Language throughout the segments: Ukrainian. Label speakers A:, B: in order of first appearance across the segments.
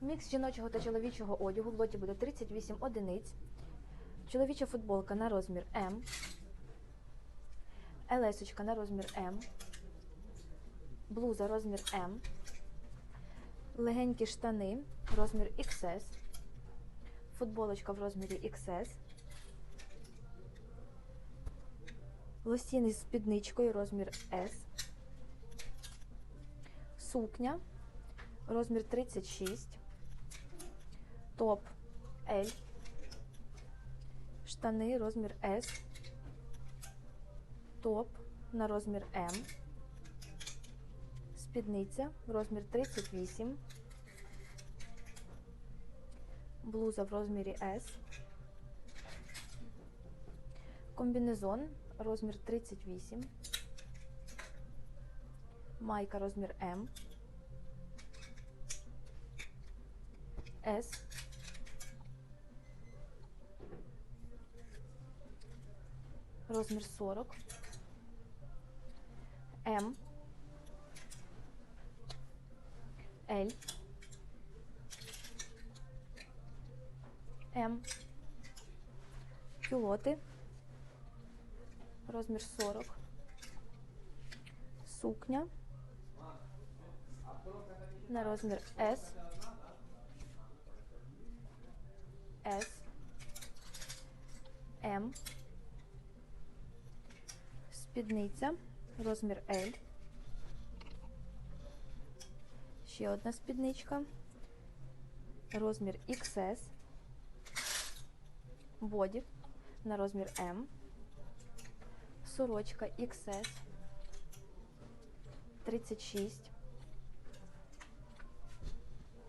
A: Мікс жіночого та чоловічого одягу в лоті буде 38 одиниць. Чоловіча футболка на розмір М. Елесочка на розмір М. Блуза розмір М. Легенькі штани розмір XS. Футболочка в розмірі XS. Лосіни з спідничкою розмір S. Сукня розмір 36. Топ L. Штани розмір S. Топ на розмір М. Спідниця розмір 38. Блуза в розмірі S. Комбінезон розмір 38. Майка розмір М. S. Розмір 40. М. L. М. Кюлоти. Розмір 40. Сукня. На розмір S. S. М. Спідниця. Розмір L. Ще одна спідничка. Розмір XS. Боді на розмір М. Сорочка XS. 36.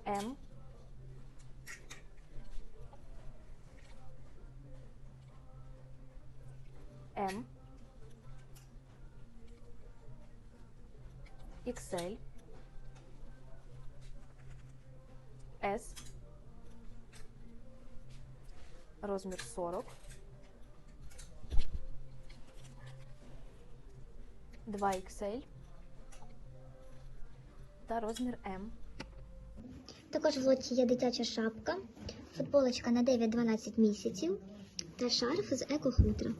A: М. М. XL. S. Розмір 40. 2 XL. Та розмір М.
B: Також в лоті є дитяча шапка, футболочка на 9-12 місяців та шарф з екохутра.